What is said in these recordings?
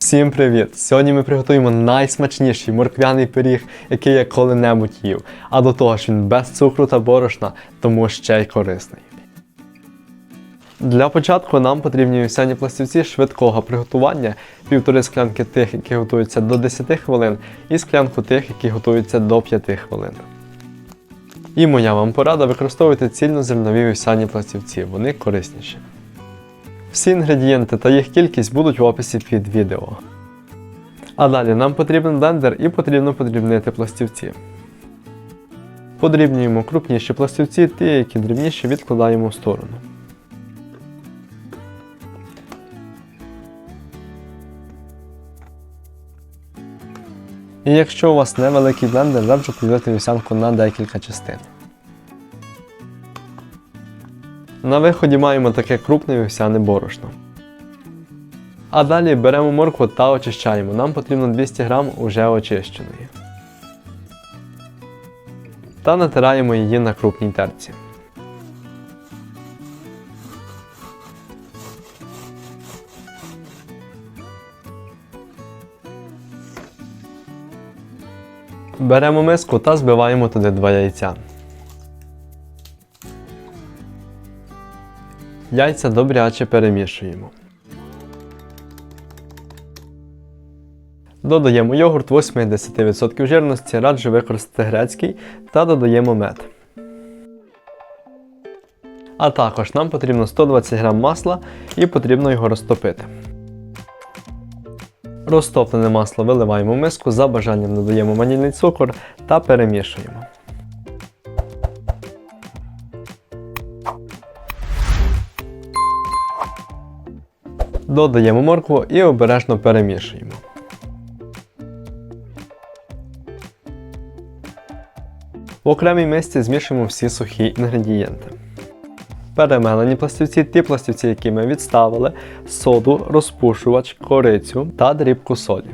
Всім привіт! Сьогодні ми приготуємо найсмачніший морквяний пиріг, який я коли-небудь їв. А до того ж він без цукру та борошна, тому ще й корисний. Для початку нам потрібні вівсяні пластівці швидкого приготування, півтори склянки тих, які готуються до 10 хвилин, і склянку тих, які готуються до 5 хвилин. І моя вам порада використовуйте цільнозернові вівсяні пластівці, вони корисніші. Всі інгредієнти та їх кількість будуть в описі під відео. А далі нам потрібен блендер і потрібно подрібнити пластівці. Подрібнюємо крупніші пластівці, ті, які дрібніші відкладаємо в сторону. І якщо у вас невеликий блендер, раджу поділити вівсянку на декілька частин. На виході маємо таке крупне вівсяне борошно. А далі беремо моркву та очищаємо. Нам потрібно 200 г уже очищеної. Та натираємо її на крупній терці. Беремо миску та збиваємо туди два яйця. Яйця добряче перемішуємо. Додаємо йогурт 80% жирності, раджу використати грецький та додаємо мед. А також нам потрібно 120 г масла і потрібно його розтопити. Розтоплене масло виливаємо в миску, за бажанням додаємо ванільний цукор та перемішуємо. Додаємо моркву і обережно перемішуємо. В окремій мисці змішуємо всі сухі інгредієнти. Перемелені пластівці, ті пластівці, які ми відставили, соду, розпушувач, корицю та дрібку солі.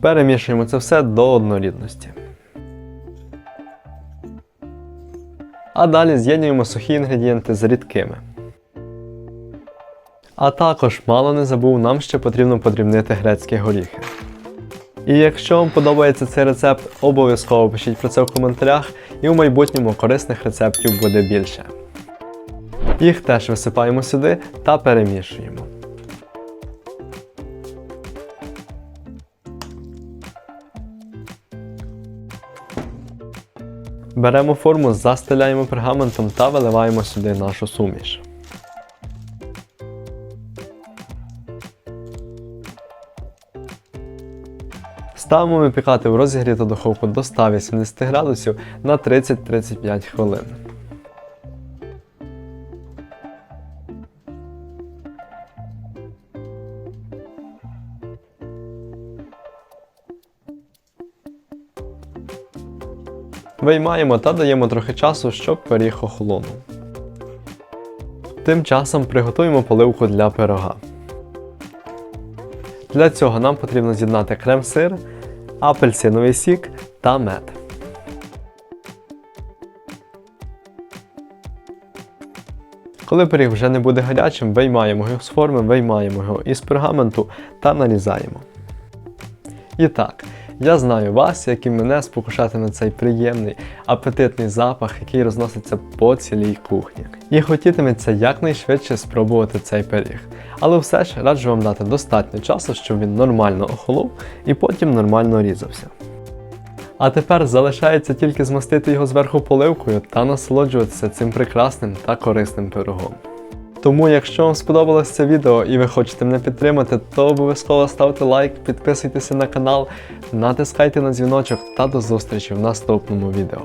Перемішуємо це все до однорідності. А далі з'єднуємо сухі інгредієнти з рідкими. А також мало не забув, нам ще потрібно подрібнити грецькі горіхи. І якщо вам подобається цей рецепт, обов'язково пишіть про це в коментарях, і в майбутньому корисних рецептів буде більше. Їх теж висипаємо сюди та перемішуємо. Беремо форму, застеляємо пергаментом та виливаємо сюди нашу суміш. Ставимо випікати в розігріту духовку до 180 градусів на 30-35 хвилин. Виймаємо та даємо трохи часу, щоб пиріг охолонув. Тим часом приготуємо поливку для пирога. Для цього нам потрібно з'єднати крем-сир, апельсиновий сік та мед. Коли пиріг вже не буде гарячим, виймаємо його з форми, виймаємо його із пергаменту та нарізаємо. І так, я знаю вас, як і мене спокушатиме цей приємний, апетитний запах, який розноситься по цілій кухні. І хотітиметься якнайшвидше спробувати цей пиріг. Але все ж раджу вам дати достатньо часу, щоб він нормально охолов і потім нормально різався. А тепер залишається тільки змастити його зверху поливкою та насолоджуватися цим прекрасним та корисним пирогом. Тому, якщо вам сподобалось це відео і ви хочете мене підтримати, то обов'язково ставте лайк, підписуйтеся на канал, натискайте на дзвіночок та до зустрічі в наступному відео.